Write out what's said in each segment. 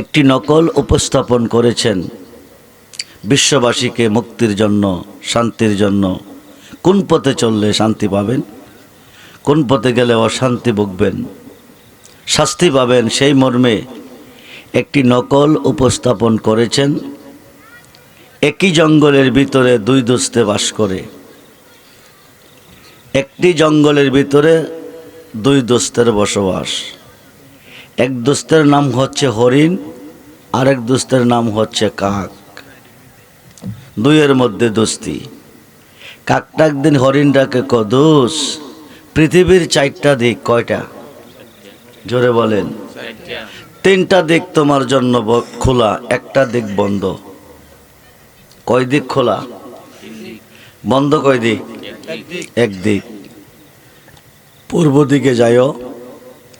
একটি নকল উপস্থাপন করেছেন বিশ্ববাসীকে মুক্তির জন্য, শান্তির জন্য। কোন পথে চললে শান্তি পাবেন? কোন পথে গেলে অশান্তি ভুগবেন? শাস্তি পাবেন সেই মর্মে একটি নকল উপস্থাপন করেছেন। একই জঙ্গলের ভিতরে দুই দোস্তে বাস করে। একটি জঙ্গলের ভিতরে দুই দোস্তের বসবাস। এক দোস্তের নাম হচ্ছে হরিণ আরেক দোস্তের নাম হচ্ছে কাক। দুইয়ের মধ্যে দোস্তি। কাকটা একদিন হরিণটাকে কদোস, পৃথিবীর চারটা দিক কয়টা? জোরে বলেন, তিনটা দিক তোমার জন্য খোলা, একটা দিক বন্ধ। কয় দিক খোলা? বন্ধ কয় দিক? এক দিক। পূর্ব দিকে যাইও।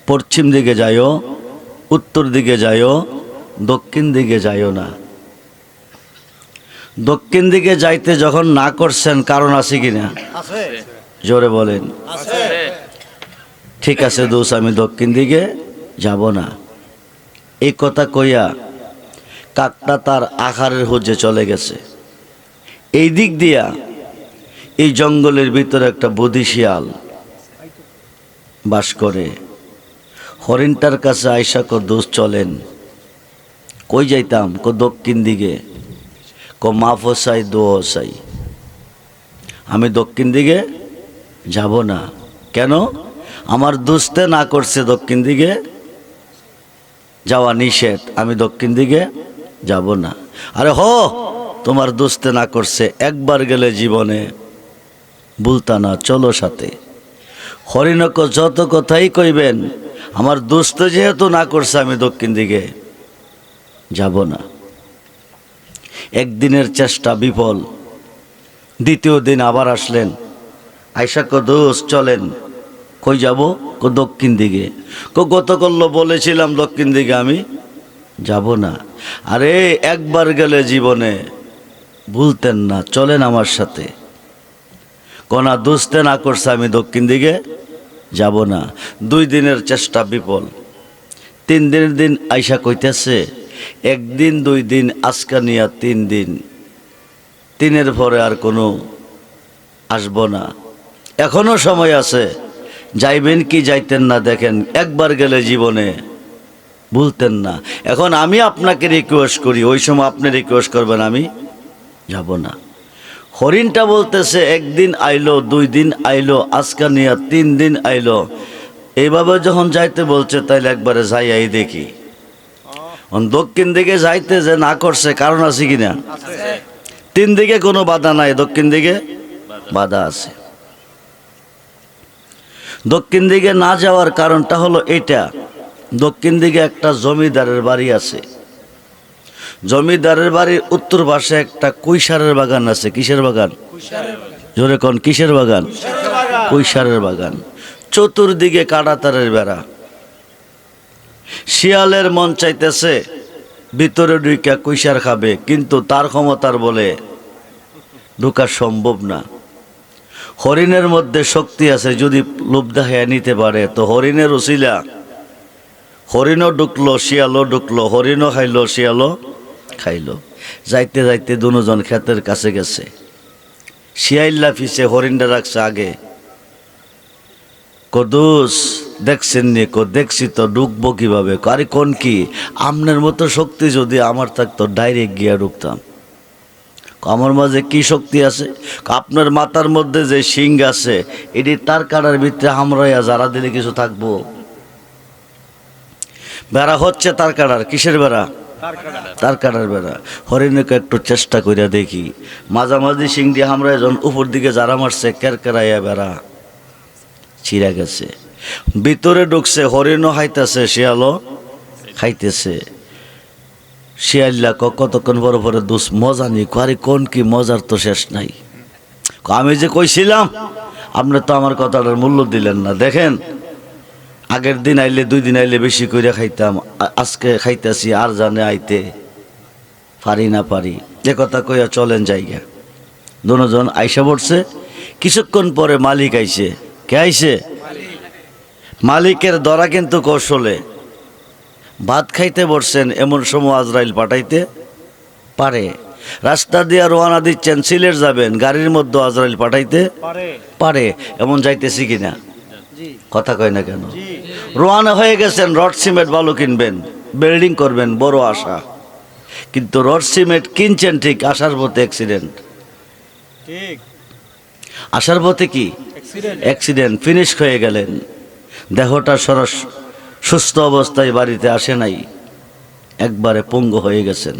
পশ্চিম দিকে যাইও উত্তর দিকে যাইও দক্ষিণ দিকে যাইও না। দক্ষিণ দিকে যাইতে যখন না করছেন কারণ আছে কিনা জোরে বলেন। ঠিক আছে দোষ আমি দক্ষিণ দিকে যাব না। এই কথা কইয়া কাকটা তার আকারের হোজে চলে গেছে। এই দিক দিয়া এই জঙ্গলের ভিতরে একটা বুধিশিয়াল বাস করে। হরিণটার কাছে আয়সা কো দোষ চলেন। কই যাইতাম কো দক্ষিণ দিকে, কো মাফ হসাই দো হসাই আমি দক্ষিণ দিকে যাব না। কেন? আমার দুস্তে না করছে দক্ষিণ দিকে যাওয়া নিষেধ। আমি দক্ষিণ দিকে যাব না। আরে হ, তোমার দুস্তে না করছে, একবার গেলে জীবনে ভুলতা না, চলো সাথে। হরিণক যত কথাই কইবেন আমার দুস্ত যেহেতু না করছে, আমি দক্ষিণ দিকে যাব না। একদিনের চেষ্টা বিফল, দ্বিতীয় দিন আবার আসলেন। আইসা কো দোষ চলেন। কই যাব? কো দক্ষিণ দিকে। কো গতকল্য বলেছিলাম দক্ষিণ দিকে আমি যাব না। আরে, একবার গেলে জীবনে ভুলতেন না, চলেন আমার সাথে। কোনা দুস্তে না করছে, আমি দক্ষিণ দিকে যাব না। দুই দিনের চেষ্টা বিফল। তিন দিনের দিন আইসা কইতেছে, একদিন, দুই দিন, আজকা নিয়া তিন দিন। তিনের পরে আর কোনো আসব না। এখনও সময় আছে। যাইবেন কি যাইতেন না দেখেন, একবার গেলে জীবনে ভুলতেন না। এখন আমি আপনাকে রিকোয়েস্ট করি, ওই সময় আপনি রিকোয়েস্ট করবেন, আমি যাব না। হরিণটা বলতেছে, একদিন আইলো, দুই দিন আইলো, আজকা নিয়া তিন দিন আইলো। এইভাবে যখন যাইতে বলছে, তাইলে একবারে যাই আই দেখি। দক্ষিণ দিকে যাইতে যে না করছে, কারণ আছে কিনা? তিন দিকে কোনো বাধা নাই, দক্ষিণ দিকে বাধা আছে। দক্ষিণ দিকে না যাওয়ার কারণটা হলো এটা দক্ষিণ দিকে একটা জমিদারের বাড়ি আছে। জমিদারের বাড়ির উত্তর পাশে একটা কুইসারের বাগান আছে। কিসের বাগান? জোরে কোন, কিসের বাগান? কুইসারের বাগান। চতুর্দিকে কাটাতারের বেড়া। শিয়ালের মন চাইতেছে ভিতরে ঢুইকা কুইসার খাবে, কিন্তু তার ক্ষমতার বলে ঢুকা সম্ভব না। হরিণের মধ্যে শক্তি আছে, যদি লোভ দেখাইয়া নিতে পারে, তো হরিণের উচিলা হরিণও ঢুকলো, শিয়ালও ঢুকলো, হরিণও খাইলো, শিয়ালও খাইলো। যাইতে যাইতে দুজন ক্ষেতের কাছে গেছে। শিয়াইল্লা ফিসে হরিণটা রাখছে আগে। কদুস, দেখছেন নি? কো, দেখছি তো ঢুকবো কীভাবে? আরে কোন কি? আমনের মতো শক্তি যদি আমার থাকতো, ডাইরেক্ট গিয়া ঢুকতাম আমার মাঝে কি শক্তি আছে? আপনার মাথার মধ্যে যে শিং আছে, এটি তার কাটার ভিতরে হামরাইয়া যারা দিলে কিছু থাকব। বেড়া হচ্ছে তার কাটার কিসের বেড়া? তার কাটার বেড়া। হরিণকে একটু চেষ্টা করিয়া দেখি। মাঝামাঝি সিং দিয়ে আমরা যখন উপর দিকে যারা মারছে, কেরকেরাইয়া বেড়া। ছিঁড়া গেছে। ভিতরে ঢুকছে, হরিণও খাইতেছে শিয়ালও খাইতেছে। শিয়াল্লা কতক্ষণ পরে পরে দুস মজা নি আরে কোন কি মজার তো শেষ নাই। আমি যে কইছিলাম, আপনি তো আমার কথাটার মূল্য দিলেন না। দেখেন আগের দিন আইলে দুই দিন আইলে বেশি করে খাইতাম। আজকে খাইতেছি আর জানে আইতে পারি না পারি। এ কথা কইয়া চলেন জায়গা। দুজন আইসা পড়ছে। কিছুক্ষণ পরে মালিক আইছে। কে আইছে? মালিকের দরা কিন্তু কৌশলে। ভাত খাইতে বসছেন এমন সময় আজরাইল পাঠাইতে পারে। রাস্তা দিয়ে রোয়ানা দিচ্ছেন সিলেট যাবেন গাড়ির মধ্যে আজরাইল পাঠাইতে পারে। এমন যাইতেছি কিনা? কথা কয় না কেন? রোয়ানা হয়ে গেছেন রড সিমেন্ট বালু কিনবেন বিল্ডিং করবেন বড় আশা। কিন্তু রড সিমেন্ট কিনছেন ঠিক আসার পথে অ্যাক্সিডেন্ট ঠিক। আসার পথে কি? অ্যাক্সিডেন্ট অ্যাক্সিডেন্ট ফিনিশ হয়ে গেলেন। দেহটা সরস সুস্থ অবস্থায় বাড়িতে আসে নাই। একবারে পঙ্গু হয়ে গেছেন।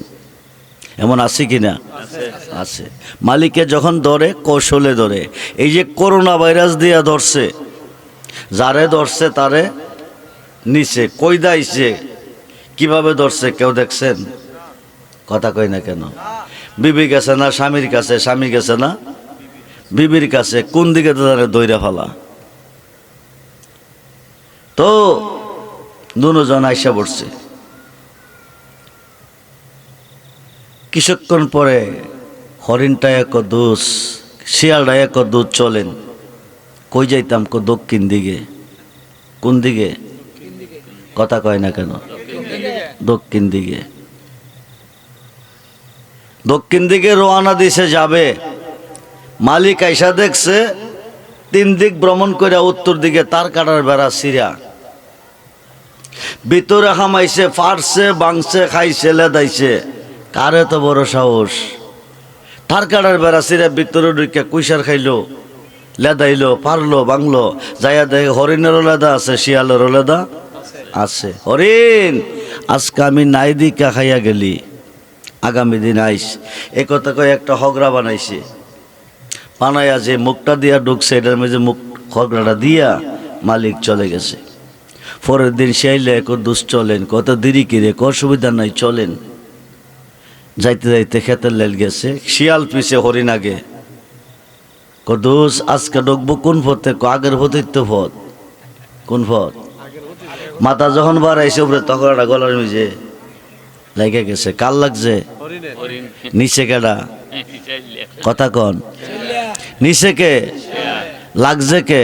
এমন আছে কি না আছে। মালিকে যখন ধরে কৌশলে ধরে। এই যে করোনা ভাইরাস দিয়া ধরছে যারে ধরছে তারে নিচে কই দাইছে কীভাবে ধরছে, কেউ দেখছেন? কথা কই না কেন? বিবি গেছে না, স্বামীর কাছে? স্বামী গেছে না? বিবির কাছে কোন দিকে তাদের দৈরা ফেলা? তো দুজন আইসা পড়ছে। কিছুক্ষণ পরে হরিণটা এক দোষ শিয়ালটা এক দোষ চলেন। কই যাইতাম কো দক্ষিণ দিকে? কোন দিকে? কথা কয় না কেন? দক্ষিণ দিকে। দক্ষিণ দিকে রোয়ানা দিছে, যাবে। মালিক আইসা দেখছে, তিন দিক ভ্রমণ করে উত্তর দিকে তার কাটার বেড়া সিরা। ভিতরে হামাইছে ফারছে বাংছে, খাইছে, লেদাইছে। কারে তো বড় সাহস? তার কাটার বেড়া সিরা ভিতরে ঢুকে কুইসার খাইলো, লেদাইলো, পারল, বাংলো। যাইয়া দেখে হরিণেরও লেদা আছে, শিয়ালেরও লেদা। আছে। হরিণ, আজকে আমি নাই দিকা খাইয়া গেলি। আগামী দিন আইস। এ কথা কয়ে একটা হগরা বানাইছে। বানাইয়া যে মুখটা দিয়া ঢুকছে, এটার মধ্যে মুখ হগরাটা দিয়া মালিক চলে গেছে। পরের দিন সেইলে এক দুষ চলেন কত দেরি কিরে, ক সুবিধা নাই, চলেন। যাইতে যাইতে খেতের লেল গেছে, শিয়াল পিছে হরিণ আগে। কদুস আজকে ঢুকবো কোন পথে? আগের পথে তো পথ। কোন পথ? মাথা যখন বাড়াইছে উপরে তখন একটা গলার মিজে লেগে গেছে। কাল লাগছে? নিচে কেডা? কথা কন। নিচে কে? লাগছে কে?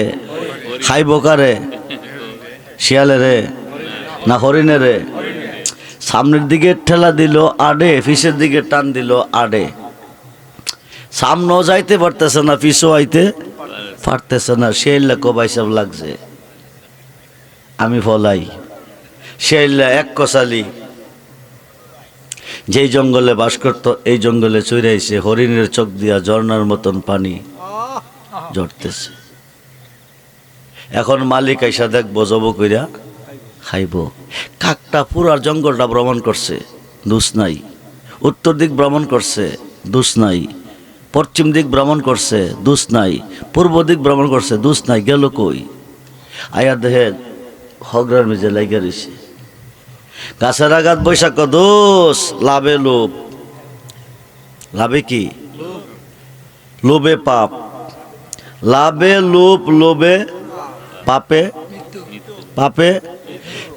খাইব কারে? শিয়ালে রে? না হরিণে রে? সামনের দিকে ঠেলা দিল আডে ফিসের দিকে টান দিল আডে। সামনেও যাইতে পারতেছে না পিছু আইতে পারতেছে না। সেই কবাই সব লাগছে। আমি ফলাই। সেই এক কষালি যেই জঙ্গলে বাস করত, এই জঙ্গলে চলে আইছে, হরিণের চোখ দিয়া ঝর্ণার মতন পানি ঝরতেছে। এখন মালিক আইসা দেখব, জব কইরা খাইব। কাকটা পুরার জঙ্গলটা ভ্রমণ করছে দুষ নাই। উত্তর দিক ভ্রমণ করছে দুষ নাই। পশ্চিম দিক ভ্রমণ করছে দুষ নাই। পূর্ব দিক ভ্রমণ করছে দুষ নাই। গেল কই? আয়া দেহে হগরার মেজে লাইগা রয়েছে গাছের আঘাত বৈশাখ দোষ, লাভে লোভ। লাভে কি? লোভে পাপ। লাভে লোভ, লোভে পাপে পাপে।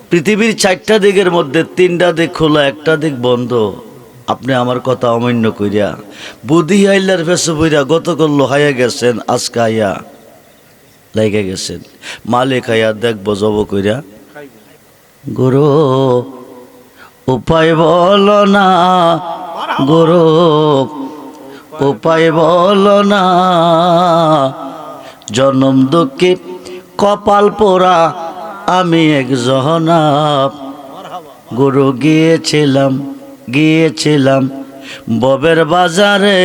পৃথিবীর চারটা দিকের মধ্যে তিনটা দিক খোলা, একটা দিক বন্ধ। আপনি আমার কথা অমান্য কইরা বুদ্ধি আইলার ফেসে বইরা গতকাল হাইয়া গেছেন, আজকে আইয়া লাইগা গেছেন মালিক আইয়া দেখব জব কইরা। গুরু, উপায় বল না। গুরু, উপায় বল না। জনম দুঃখে, কপাল পোড়া, আমি এক জহনা গুরু, গিয়েছিলাম গিয়েছিলাম ববের বাজারে।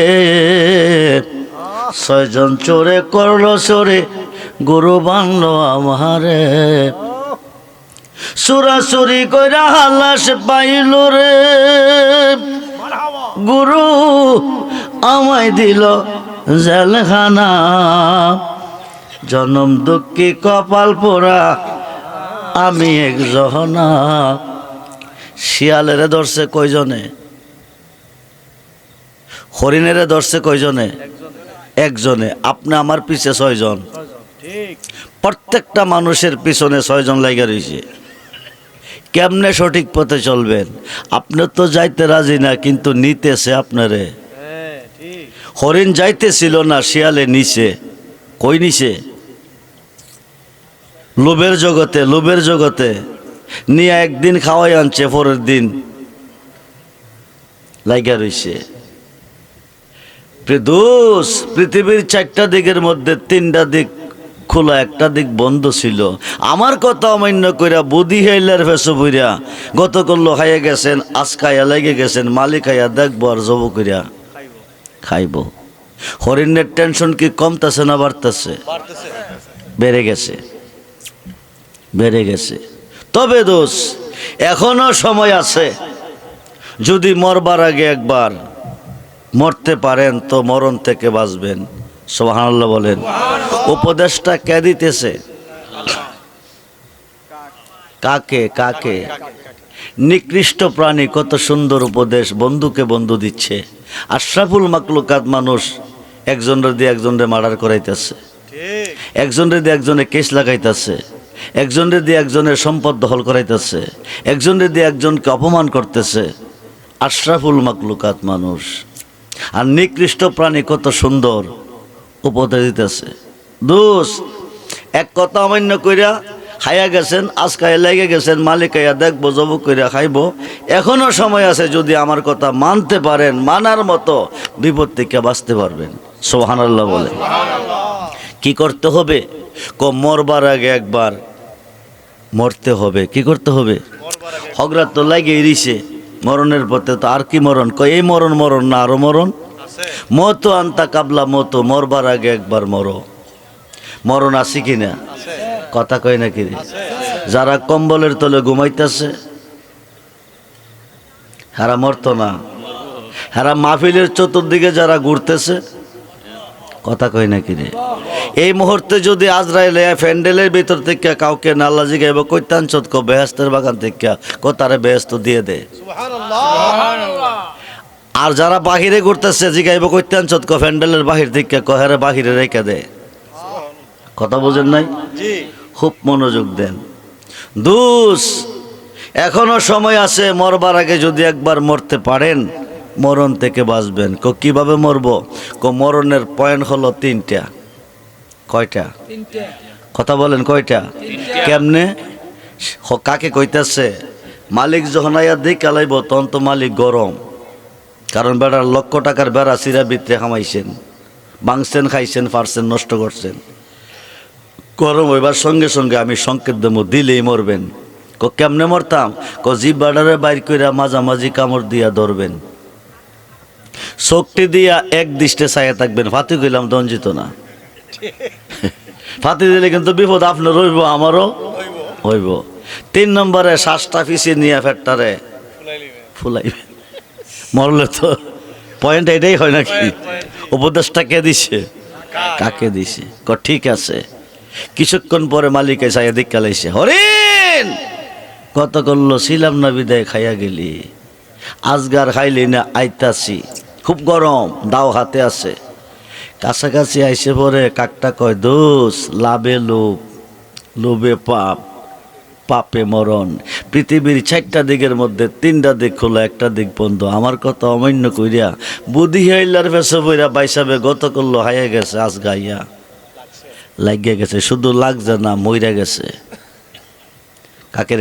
ছয়জন চোরে করল চোরে গুরু বানলো আমারে। সুরাসুরি কইরা হালাস পাইল রে। গুরু আমায় দিল জেলখানা। জনম দুঃখী কপাল পোড়া আমি এক জহনা। শিয়ালেরে ধরছে কয়জনে? হরিণেরে ধরছে কয়জনে? একজনে। আপনি আমার পিছে ছয়জন। প্রত্যেকটা মানুষের পিছনে ছয়জন লাইগা রয়েছে। কেমনে সঠিক পথে চলবেন? আপনি তো যাইতে রাজি না কিন্তু নিতেছে আপনারে। হ্যাঁ ঠিক। হরিণ যাইতেছিল না শিয়ালে নিচে। কই নিছে লোভের জগতে লোভের জগতে। নিয়ে একদিন খাওয়াই আনছে পরের দিন লাইগা রইছে দোষ পৃথিবীর চারটা দিকের মধ্যে তিনটা দিক খোলা একটা দিক বন্ধ ছিল। আমার কথা অমান্য কইরা বুদ্ধি হাইলার ফেসো বইরা গত করল খাইয়া গেছেন, আজকাইয়া লেগে গেছেন, মালিক খাইয়া দেখব আর জব কইরা খাইব। হরিণের টেনশন কি কমতেছে না বাড়তেছে? বেড়ে গেছে। বেড়ে গেছে। তবে দোষ, এখনও সময় আছে। যদি মরবার আগে একবার মরতে পারেন তো মরণ থেকে বাঁচবেন। সোহানাল্লাহ বলেন, উপদেশটা কে দিতেছে? কাকে কাকে? নিকৃষ্ট প্রাণী কত সুন্দর উপদেশ, বন্ধুকে বন্ধু দিচ্ছে। আশরাফুল মাকলুকাত মানুষ একজনের দিয়ে একজনের মার্ডার করাইতেছে। একজনের দিয়ে একজনে কেস লাগাইতেছে। একজনের দিয়ে একজনের সম্পদ দখল করাইতেছে। একজনের দিয়ে একজনকে অপমান করতেছে। আশরাফুল মাকলুকাত মানুষ। আর নিকৃষ্ট প্রাণী কত সুন্দর। উপদেশ দিতেছে। দোষ এক কথা অমান্য কইরা খাইয়া গেছেন আজকায় লেগে গেছেন, মালিক আইয়া দেখব, জব কইরা খাইব। এখনও সময় আছে যদি আমার কথা মানতে পারেন, মানার মতো বিপদ থেকে বাঁচতে পারবেন। সোহানাল্লাহ বলে। কি করতে হবে? ক মরবার আগে একবার মরতে হবে। কি করতে হবে? হগরা তো লাগে দিছে মরণের পথে তো আর কি মরণ? কয় এই মরণ মরণ না আরও মরণ? মতো আন্তা কাবলা মতো মরবার আগে একবার মরো। মরণ আছে কি না কথা কয় নাকি যারা কম্বলের তলে ঘুমাইতেছে হারা মরতো না। হারা মাহফিলের চতুর্দিকে যারা ঘুরতেছে কথা কয় নাকি রে এই মুহূর্তে যদি আজরাইল ফ্যান্ডেলের ভিতর থেকে কাউকে নাল্লা জিগাইব কইতান চত কো বেহেস্তের বাগান থেকে কো তারে বেহেস্ত দিয়ে দে। সুবহানাল্লাহ। আর যারা বাহিরে ঘুরতেছে জিগাইব কইতান চত কো ফ্যান্ডেলের বাহির থেকে কহেরে বাহিরে রেখে দে। কথা বুঝেন নাই? খুব মনোযোগ দেন। দুস এখনও সময় আছে মরবার আগে যদি একবার মরতে পারেন মরণ থেকে বাঁচবেন। ক কীভাবে মরব? ক মরণের পয়েন্ট হলো তিনটা। কয়টা? কথা বলেন কয়টা? কেমনে? কাকে কইতেছে? মালিক যখন আয়া দিক আলাইব তখন তো মালিক গরম। কারণ বেড়ার লক্ষ টাকার বেড়া চিরা ভিতরে খামাইছেন বাংছেন, খাইছেন, ফারছেন, নষ্ট করছেন। গরম হইবার সঙ্গে সঙ্গে আমি সংকেত দেবো, দিলেই মরবেন। ক, কেমনে মরতাম? ক জিপ বাডারে বাইর কইরা মাঝামাঝি কামড় দিয়া ধরবেন। শক্তি দিয়া এক দৃষ্টে ছায়া থাকবেন, ফাতি কইলাম দঞ্জিত না। ফাতি দিলে কিন্তু বিপদ আপনার রইব আমারও হইব। তিন নম্বরে শ্বাসটা পিছিয়ে নিয়ে ফেটটারে। ফুলাই লিবে ফুলাইবে মরলে তো পয়েন্ট এটাই হয় নাকি? উপদেশটা কে দিছে? কাকে? দিছে? ক ঠিক আছে। কিছুক্ষণ পরে মালিক এসে এদিক কালাইছে হরিণ! কত করল? ছিলাম না বিদায় খাইয়া গেলি। আজগার খাইলি না আইতাছি। খুব গরম দাও হাতে আছে। কাছাকাছি আইসে পরে কাকটা কয় দোষ লাভে লোভ লোভে পাপ। পাপে মরণ। পৃথিবীর চারটা দিকের মধ্যে তিনটা দিক খোলা একটা দিক বন্ধ। আমার কথা অমান্য কইরা বুদ্ধি হাইলার ফেসে বইরা বাইসাবে গত করল, হাইয়া গেছে, আজ গাইয়া। লাগিয়া গেছে, শুধু লাগছে না, মইরা গেছে। কাকে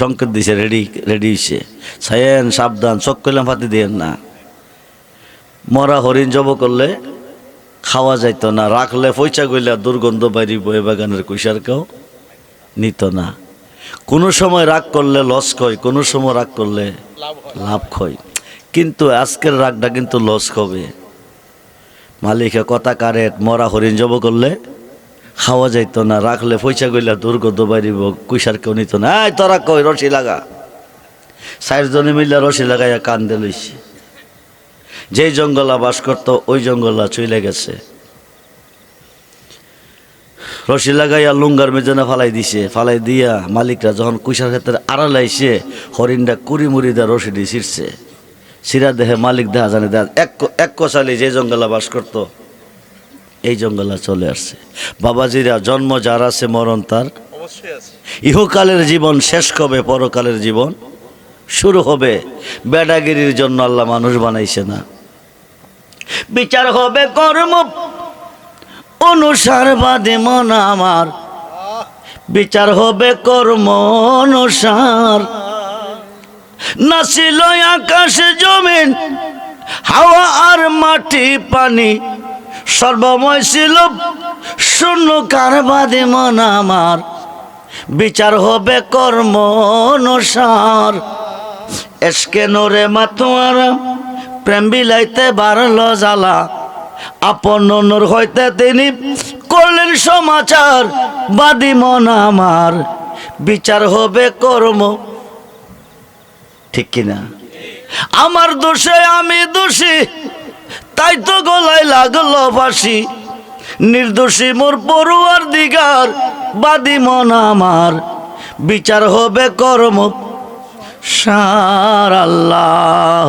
সংকেত দিছে, রেডি রেডি হইছে। সায়েন সাবধান চক করলাম ফাতে দিয়েন না। মরা হরিণ জব করলে খাওয়া যাইতো না। রাখলে পয়সা গইলা দুর্গন্ধ বাইরিব, এ বাগানের কুইসার কেউ নিত না। কোনো সময় রাগ করলে লস খয় কোনো সময় রাগ করলে লাভ খয় কিন্তু আজকের রাগটা কিন্তু লস হবে মালিকে কথা কারেট মরা হরিণ জব করলে খাওয়া যাইত না, রাখলে পয়সা গইলা দুর্গন্ধ বাইরিব কুইসার কেউ নিত না। এই তোরা কই, রশি লাগা। চারজনে মিলে রশি লাগাইয়া কান্দে লইছে। যেই জঙ্গলা বাস করতো, ওই জঙ্গলা চলে গেছে। রশি লাগাইয়া লুঙ্গার মেজনে ফালাই দিছে। ফালাই দিয়া মালিকরা যখন কুইসার ক্ষেত্রে আড়াল আইছে হরিণটা কুড়ি মুড়ি দেয়া রশি দিয়ে ছিঁড়ছে। সিরা দেহে মালিক দেখা জানে দেখা এক এক কষালি যে জঙ্গলা বাস করত এই জঙ্গলা চলে আসছে। বাবাজিরা জন্ম যার আছে মরণ তার। ইহকালের জীবন শেষ কবে পরকালের জীবন শুরু হবে। বেডাগিরির জন্য আল্লাহ মানুষ বানাইছে না। বিচার হবে কর্ম অনুসার বাদে মন আমার। বিচার হবে কর্ম অনুসার। নাছিল আকাশ জমিন, হাওয়া আর মাটি পানি। সর্বময় ছিল শূন্য কারবাদে মন আমার। বিচার হবে কর্ম অনুসার। এসকে নোরে মাতোয়ারা, প্রেম বিলাইতে বারল জ্বালা। আপন নর হইতে তিনি করলেন সমাচার, বাদি মন আমার। বিচার হবে কর্ম। ঠিক কিনা? আমার দোষে আমি দোষী, তাই তো গলায় লাগল ফাঁসি নির্দোষী মোর পড়ুয়ার দিগার, বাদি মন আমার। বিচার হবে কর্ম। সার আল্লাহ।